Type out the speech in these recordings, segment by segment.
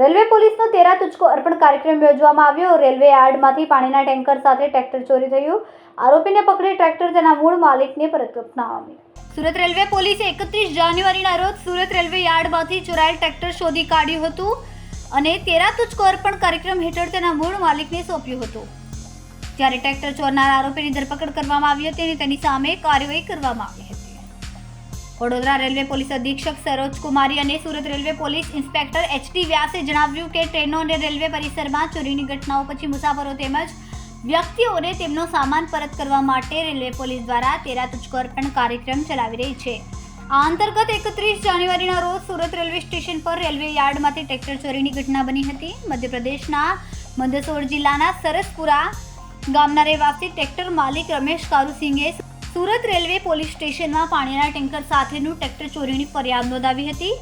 Railway પોલીસનો તેરા તુચકો અર્પણ કાર્યક્રમ યોજવામાં આવ્યો. રેલવે યાર્ડમાંથી પાણીના ટેન્કર સાથે ટ્રેક્ટર ચોરી થયું. આરોપીને પકડી ટ્રેક્ટર તેના મૂળ માલિકને પરત અપનાવી સુરત રેલવે પોલીસે એકત્રીસ જાન્યુઆરીના રોજ સુરત રેલવે યાર્ડમાંથી ચોરાયેલ ટ્રેક્ટર શોધી કાઢ્યું હતું અને તેરા તુચકો અર્પણ કાર્યક્રમ હેઠળ તેના મૂળ માલિકને સોંપ્યું હતું. જ્યારે ટ્રેક્ટર ચોરનાર આરોપીની ધરપકડ કરવામાં આવી હતી અને તેની સામે કાર્યવાહી કરવામાં આવી. વડોદરા રેલવે પોલીસ અધિક્ષક સરોજ કુમારી અને Surat railway police inspector HD વ્યાસે જણાવ્યું કે ટ્રેનો અને રેલવે પરિસરમાં ચોરીની ઘટનાઓ પછી મુસાફરો તેમજ વ્યક્તિઓને તેમનો સામાન પરત કરવા માટે રેલવે પોલીસ દ્વારા તેરા તુચકર પણ કાર્યક્રમ ચલાવી રહી છે. આ અંતર્ગત એકત્રીસ જાન્યુઆરીના રોજ સુરત રેલવે સ્ટેશન પર રેલવે યાર્ડમાંથી ટ્રેક્ટર ચોરીની ઘટના બની હતી. મધ્યપ્રદેશના મંદસોર જિલ્લાના સરસપુરા ગામના રહેવાસી ટ્રેક્ટર માલિક રમેશ કારુસિંગે સુરત રેલવે પોલીસ સ્ટેશનમાં પાણીના ટેન્કર સાથેનું ટ્રેક્ટર ચોરીની ફરિયાદ નોંધાવી હતી.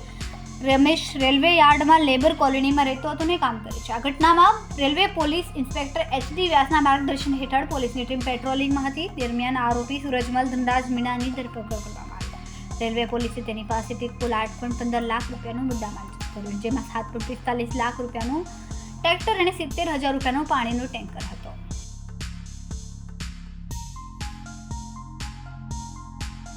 રમેશ રેલવે યાર્ડમાં લેબર કોલોનીમાં રહેતો હતો અને કામ કરે છે. આ ઘટનામાં રેલવે પોલીસ ઇન્સ્પેક્ટર એચડી વ્યાસના માર્ગદર્શન હેઠળ પોલીસની ટીમ પેટ્રોલિંગમાં હતી. દરમિયાન આરોપી સુરજમલ ધનરાજ મીણાની ધરપકડ કરવામાં આવી. રેલવે પોલીસે તેની પાસેથી કુલ આઠ પોઈન્ટ પંદર લાખ રૂપિયાનું મુદ્દામાલ જપ્ત કર્યું, જેમાં સાત પોઈન્ટ પિસ્તાલીસ લાખ રૂપિયાનું ટ્રેક્ટર અને સિત્તેર હજાર રૂપિયાનું પાણીનું ટેન્કર હતો.